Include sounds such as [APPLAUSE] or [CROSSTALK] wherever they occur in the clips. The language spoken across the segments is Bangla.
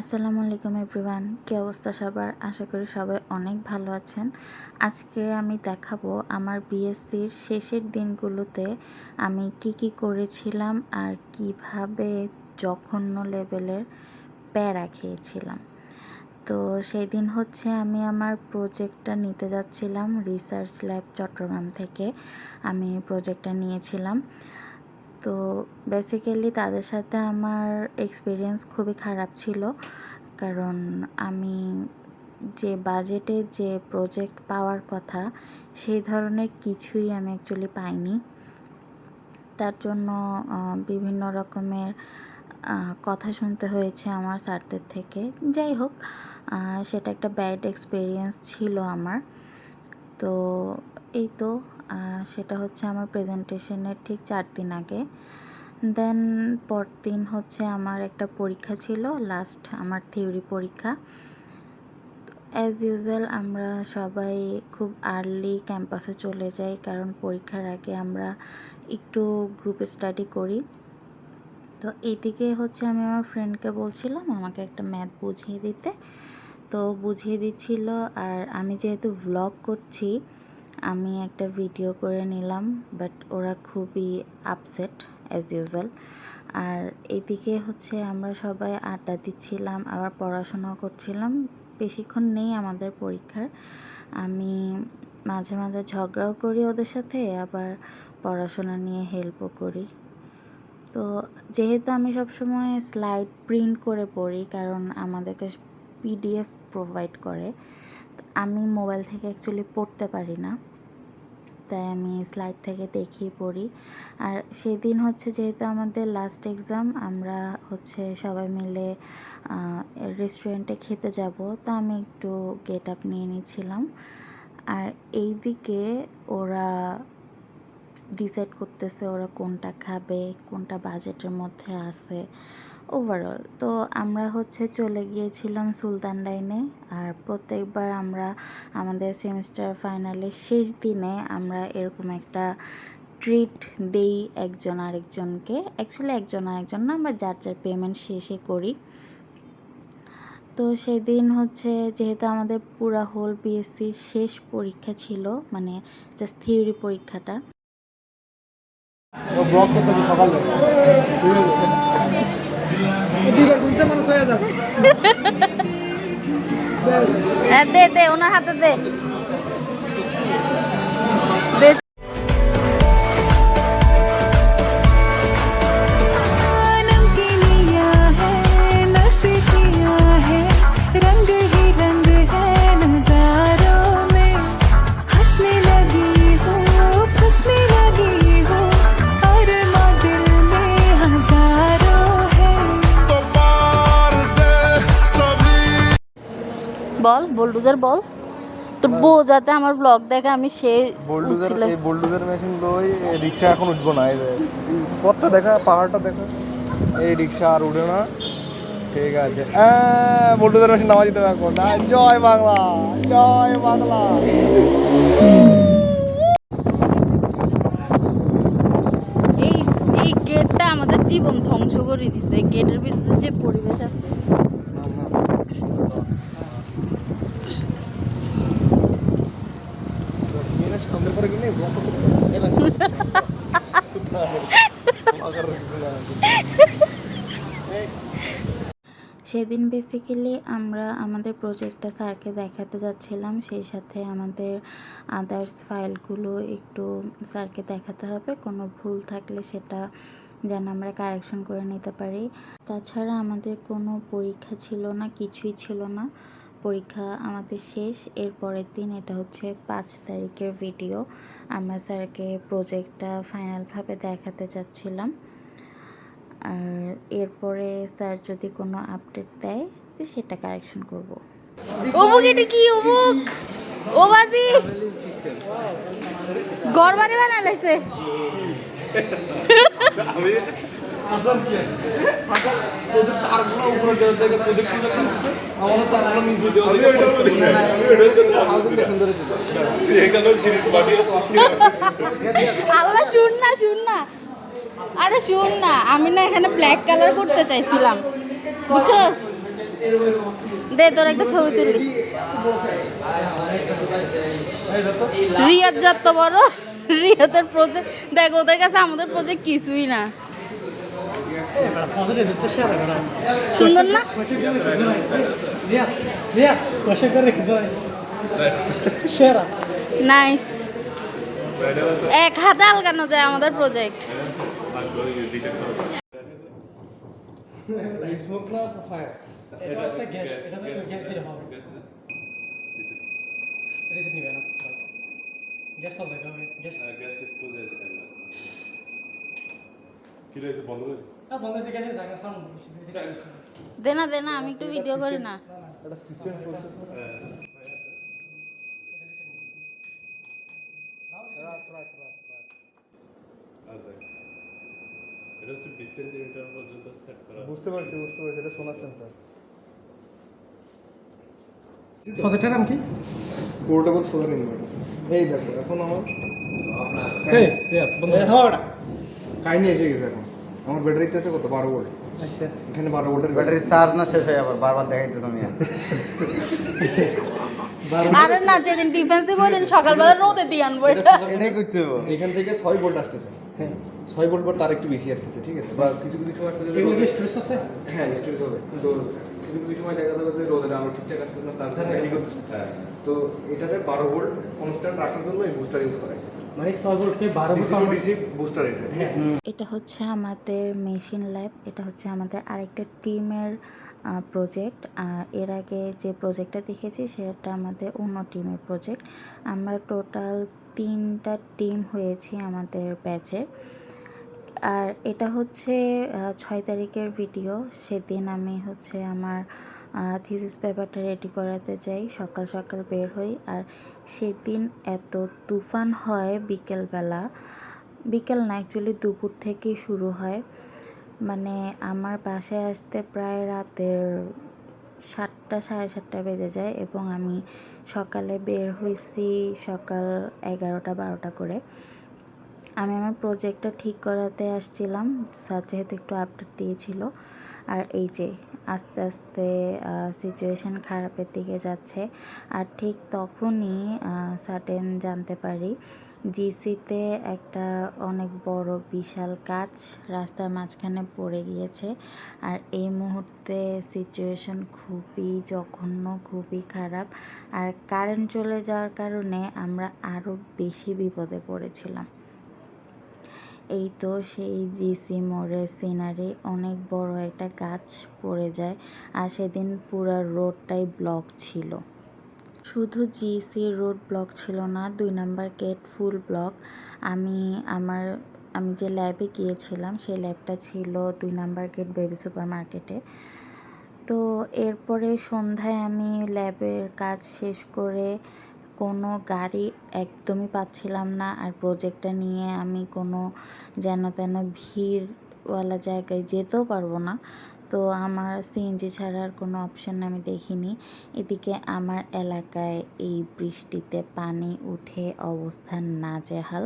আসসালামু আলাইকুম এভরিওয়ান। কী অবস্থা সবার? আশা করি সবাই অনেক ভালো আছেন। আজকে আমি দেখাবো আমার বিএসসির শেষের দিনগুলোতে আমি কি কি করেছিলাম আর কীভাবে জঘন্য লেভেলের প্যারা খেয়েছিলাম। তো সেই দিন হচ্ছে আমি আমার প্রজেক্টটা নিতে যাচ্ছিলাম, রিসার্চ ল্যাব চট্টগ্রাম থেকে। আমি প্রজেক্টটা নিয়েছিলাম। তো বেসিক্যালি তাদের সাথে আমার এক্সপিরিয়েন্স খুবই খারাপ ছিল। কারণ আমি যে বাজেটে যে প্রজেক্ট পাওয়ার কথা, সেই ধরনের কিছুই আমি অ্যাকচুয়ালি পাইনি। তার জন্য বিভিন্ন রকমের কথা শুনতে হয়েছে আমার স্যারদের থেকে। যাই হোক সেটা একটা ব্যাড এক্সপিরিয়েন্স ছিল আমার। তো এই তো সেটা হচ্ছে আমার প্রেজেন্টেশনের ঠিক চার দিন আগে। দেন পরদিন হচ্ছে আমার একটা পরীক্ষা ছিল লাস্ট আমার থিওরি পরীক্ষা। অ্যাজ ইউজুয়াল আমরা সবাই খুব আর্লি ক্যাম্পাসে চলে যাই, কারণ পরীক্ষার আগে আমরা একটু গ্রুপ স্টাডি করি। তো এইদিকে হচ্ছে আমি আমার ফ্রেন্ডকে বলছিলাম আমাকে একটা ম্যাথ বুঝিয়ে দিতে। তো বুঝিয়ে দিচ্ছিল আর আমি যেহেতু ভ্লগ করছি আমি একটা ভিডিও করে নিলাম বাট ওরা খুবই আপসেট অ্যাজ ইউজুয়াল আর এদিকে হচ্ছে আমরা সবাই আড্ডা দিচ্ছিলাম, আবার পড়াশোনাও করছিলাম। বেশিক্ষণ নেই আমাদের পরীক্ষার। আমি মাঝে মাঝে ঝগড়াও করি ওদের সাথে, আবার পড়াশোনা নিয়ে হেল্পও করি। তো যেহেতু আমি সবসময় স্লাইড প্রিন্ট করে পড়ি, কারণ আমাদেরকে পিডিএফ প্রোভাইড করে আমি মোবাইল থেকে অ্যাকচুয়ালি পড়তে পারি না। তাই আমি স্লাইড থেকে দেখেই পড়ি। আর সেদিন হচ্ছে যেহেতু আমাদের লাস্ট এক্সাম আমরা হচ্ছে সবাই মিলে রেস্টুরেন্টে খেতে যাব, তো আমি একটু গেট আপ নিয়ে নিয়েছিলাম। আর এই দিকে ওরা ডিসাইড করতেছে ওরা কোনটা খাবে, কোনটা বাজেটের মধ্যে আছে। ওভারঅল তো আমরা হচ্ছে চলে গিয়েছিলাম সুলতান লাইনে আর প্রত্যেকবার আমরা আমাদের সেমিস্টার ফাইনালের শেষ দিনে আমরা এরকম একটা ট্রিট দেই একজন আরেকজনকে। অ্যাকচুয়ালি একজন আরেকজন না, আমরা যার যার পেমেন্ট শেষে করি। তো সেদিন হচ্ছে যেহেতু আমাদের পুরা হোল বিএসসির শেষ পরীক্ষা ছিল মানে জাস্ট থিওরি পরীক্ষাটা। দুইবার [LAUGHS] দে দে ওনার হাতে দে। বোলডুজার বল? তোর বউ যাতে আমার ব্লগ দেখে আমি সে বোল্ডুজার। এই বোল্ডুজার মেশিন লই রিক্সা এখন উঠবো না এই পথটা দেখা পাহাড়টা দেখা। এই রিক্সা আর উঠে না। ঠিক আছে। বোল্ডুজার মেশিন নামা দিতে পারব না জয় বাংলা জয় বাংলা। এই এই গেটটা আমাদের জীবন ধ্বংস করে দিছে। গেটের ভিতরে যে পরিবেশ আছে সামনের পরে কিনে ব্লক সেদিন বেসিক্যালি আমরা আমাদের প্রজেক্টটা স্যারকে দেখাতে যাচ্ছিলাম। সেই সাথে আমাদের আদার্স ফাইলগুলো একটু স্যারকে দেখাতে হবে। কোনো ভুল থাকলে সেটা যেন আমরা কারেকশন করে নিতে পারি। তাছাড়া আমাদের কোনো পরীক্ষা ছিল না, কিছুই ছিল না। পরীক্ষা আমাদের শেষ। এর পরের দিন এটা হচ্ছে পাঁচ তারিখের ভিডিও আমরা স্যারকে প্রজেক্টটা ফাইনালভাবে দেখাতে চাচ্ছিলাম আর এরপরে স্যার যদি কোনো আপডেট দেয় তো সেটা কারেকশন করব। অমুক এটা কি অমুক? ও বাজি! ঘর বাড়ি বানাইছে আল্লাহ শুন না শুন না। আরে শুন না আমি না এখানে ব্ল্যাক কালার করতে চাইছিলাম। বুঝছস? দে তোর একটা ছবি তুলি। রিয়াদ যত বড় রিয়াদের প্রজেক্ট দেখ ওদের কাছে আমাদের প্রজেক্ট কিছুই না। সুন্দর না? নাইস এক হাতে আলগানো যায় আমাদের প্রজেক্ট স্মোক না ফায়ার এটা হচ্ছে গ্যাস এটা তো গ্যাস দিলে হবে রিসেট নিবে না গ্যাস চালতে হবে গ্যাস আর বন্ধ হয়েছে গ্যাসের জায়গা সাউন্ড দে না দে না আমি একটু ভিডিও করি না একটা সিস্টেম প্রসেসর এটা হচ্ছে বিশ সেন্টিমিটার পর্যন্ত সেট করা আছে। বুঝতে পারছি বুঝতে পারছি এটা সোনার সেন্সার প্রজেক্টের নাম কি? পোর্টেবল সোলার ইনভার্টার এই দেখো এখন আমার এই কাহিনি এসে গেছে এখন। আমার ব্যাটারিতে আছে কত? বারো ভোল্ট আচ্ছা। এখানে বারো ভোল্টের ব্যাটারি চার্জ না শেষ হয়ে আবার বারবার দেখাইতেছ আমি আরে না যেদিন ডিফেন্স দিব ওই দিন সকালবেলা রোদে দিয়ে আনব। এটা এটাই করতে হবে। এখান থেকে ছয় ভোল্ট আসতেছে। হ্যাঁ। ছয় ভোল্ট পর তার একটু বেশি আসতেছে ঠিক আছে? বা কিছু কিছু সময় আসতেছে স্ট্রেস আছে? হ্যাঁ স্ট্রেস হবে। তো কিছু কিছু সময় দেখা যাবে যে রোদের আলো ঠিকঠাক আসতেছে না তার জন্য রেডি করতেছে। তো এটাতে বারো ভোল্ট কনস্ট্যান্ট রাখার জন্য এই বুস্টার ইউজ করা হয়েছে। মানে ছয় ভোল্টকে বারো বুস্টার এটা হ্যাঁ। এটা হচ্ছে আমাদের মেশিন ল্যাব এটা হচ্ছে আমাদের আরেকটা টিমের প্রজেক্ট এর আগে যে প্রজেক্টটা দেখেছি সেটা আমাদের অন্য টিমের প্রজেক্ট আমরা টোটাল তিনটা টিম হয়েছি আমাদের ব্যাচের আর এটা হচ্ছে ছয় তারিখের ভিডিও সেদিন আমি হচ্ছে আমার থিসিস পেপারটা রেডি করাতে যাই, সকাল সকাল বের হই। আর সেদিন এত তুফান হয় বিকেলবেলা। বিকেল না অ্যাকচুয়ালি দুপুর থেকেই শুরু হয়। মানে আমার বাসায় আসতে প্রায় রাতের সাতটা, সাড়ে সাতটা বেজে যায় এবং আমি সকালে বের হয়েছি সকাল এগারোটা, বারোটা করে। আমি আমার প্রজেক্টটা ঠিক করাতে আসছিলাম। স্যার যেহেতু একটু আপডেট দিয়েছিল। আর এই যে আস্তে আস্তে সিচুয়েশান খারাপের দিকে যাচ্ছে। আর ঠিক তখনই সার্টেন জানতে পারি জিসিতে একটা অনেক বড়, বিশাল কাজ রাস্তার মাঝখানে পড়ে গিয়েছে। আর এই মুহূর্তে সিচুয়েশন খুবই জঘন্য, খুবই খারাপ। আর কারেন্ট চলে যাওয়ার কারণে আমরা আরও বেশি বিপদে পড়েছিলাম। এই তো সেই জিসি মোড়ের সিনারি, অনেক বড় একটা গাছ পড়ে যায় আর সেদিন পুরো রোডটাই ব্লক ছিল। শুধু জিসি রোড ব্লক ছিল না, দুই নাম্বার গেট ফুল ব্লক। আমি আমার, আমি যে ল্যাবে গিয়েছিলাম, সেই ল্যাবটা ছিল দুই নাম্বার গেট বেবি সুপার মার্কেটে তো এরপরে সন্ধ্যায় আমি ল্যাবের কাজ শেষ করে কোনো গাড়ি একদমই পাচ্ছিলাম না। আর প্রজেক্টটা নিয়ে আমি কোনো যেন তেন ভিড়ওয়ালা জায়গায় যেতেও পারব না। তো আমার সিএনজি ছাড়া আর কোনো অপশন আমি দেখিনি। এদিকে আমার এলাকায় এই বৃষ্টিতে পানি উঠে অবস্থান নাজেহাল।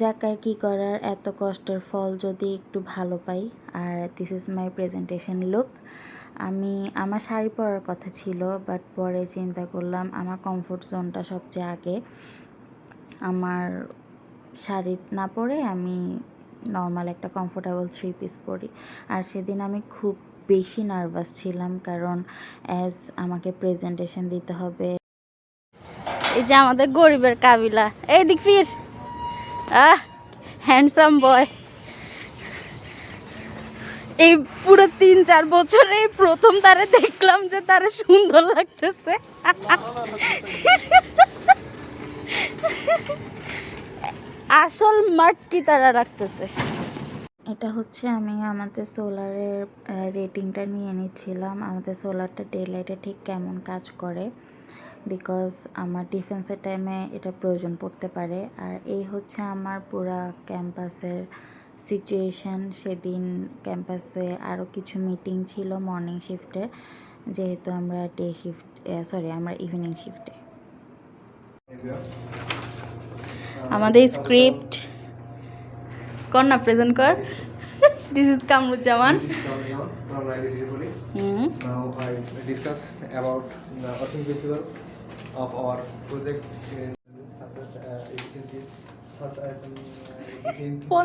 যাক আর কী করার, এত কষ্টের ফল যদি একটু ভালো পাই। আর this is my presentation look আমি, আমার শাড়ি পরার কথা ছিল বাট পরে চিন্তা করলাম আমার কমফোর্ট জোনটা সবচেয়ে আগে। আমার শাড়ি না পরে আমি নর্মাল একটা কমফোর্টেবল থ্রি পিস পরি। আর সেদিন আমি খুব বেশি নার্ভাস ছিলাম, কারণ অ্যাজ আমাকে প্রেজেন্টেশন দিতে হবে। এই যে আমাদের গরিবের কাবিলা। এই দিক ফির আহ হ্যান্ডসাম বয় এই পুরো তিন, চার বছরে প্রথম তারে দেখলাম যে তারে সুন্দর লাগতেছে। আসল মাটকি তারা রাখতেছে? এটা হচ্ছে আমি আমাদের সোলারের রেটিংটা নিয়ে নিচ্ছিলাম। আমাদের সোলারটা ডে লাইটে ঠিক কেমন কাজ করে? বিকজ আমার ডিফেন্সের টাইমে এটা প্রয়োজন পড়তে পারে। আর এই হচ্ছে আমার পুরা ক্যাম্পাসের সিচুয়েশান সেদিন ক্যাম্পাসে আরও কিছু মিটিং ছিল মর্নিং শিফটের যেহেতু আমরা ডে শিফট সরি আমরা ইভিনিং শিফটে আমাদের স্ক্রিপ্ট কর না প্রেজেন্ট কর। This is Kamruzzaman. হুম।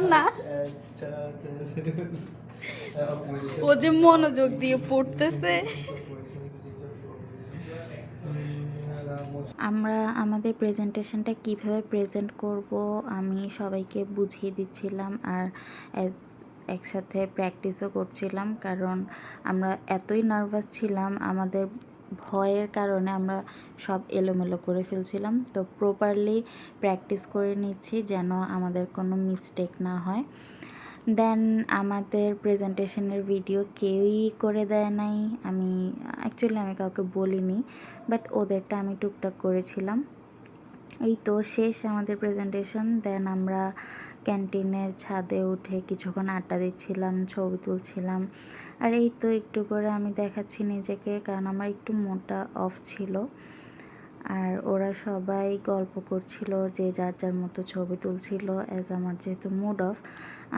না। [LAUGHS] ও যে মনোযোগ দিয়ে পড়তেছে আমরা আমাদের প্রেজেন্টেশনটা কীভাবে প্রেজেন্ট করব আমি সবাইকে বুঝিয়ে দিচ্ছিলাম আর অ্যাজ একসাথে প্র্যাকটিসও করছিলাম কারণ আমরা এতই নার্ভাস ছিলাম আমাদের ভয়ের কারণে আমরা সব এলোমেলো করে ফেলছিলাম। তো প্রপারলি প্র্যাকটিস করে নিচ্ছি যেন আমাদের কোনো মিস্টেক না হয়। দেন আমাদের প্রেজেন্টেশনের ভিডিও কেউই করে দেয় নাই। আমি অ্যাকচুয়ালি আমি কাউকে বলিনি বাট ওদেরটা আমি টুকটাক করেছিলাম। এই তো শেষ আমাদের প্রেজেন্টেশন দেন আমরা ক্যান্টিনের ছাদে উঠে কিছুক্ষণ আড্ডা দিচ্ছিলাম, ছবি তুলছিলাম। আর এই তো একটু করে আমি দেখাচ্ছি নিজেকে, কারণ আমার একটু মোটা অফ ছিল। আর ওরা সবাই গল্প করছিল যে যার যার মতো ছবি তুলছিল অ্যাজ আমার যেহেতু মুড অফ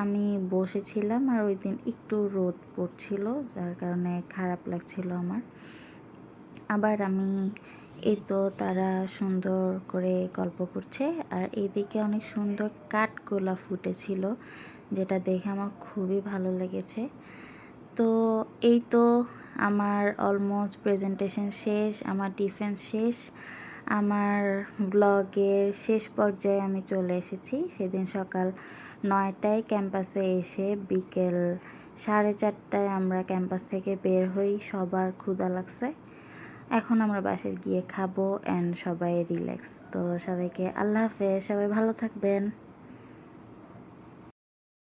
আমি বসেছিলাম আর ওই দিন একটু রোদ পড়ছিল, যার কারণে খারাপ লাগছিল আমার। আবার আমি এই তো তারা সুন্দর করে গল্প করছে। আর এইদিকে অনেক সুন্দর কাঠগোলা ফুটেছিল, যেটা দেখে আমার খুবই ভালো লেগেছে। তো এই তো আমার অলমোস্ট প্রেজেন্টেশন শেষ, আমার ডিফেন্স শেষ। আমার ব্লগের শেষ পর্যায়ে আমি চলে এসেছি। সেদিন সকাল নয়টায় ক্যাম্পাসে এসে বিকেল সাড়ে চারটায় আমরা ক্যাম্পাস থেকে বের হই। সবার ক্ষুধা লাগছে। এখন আমরা বাসায় গিয়ে খাব অ্যান্ড সবাই রিল্যাক্স তো সবাইকে আল্লাহ হাফেজ, সবাই ভালো থাকবেন।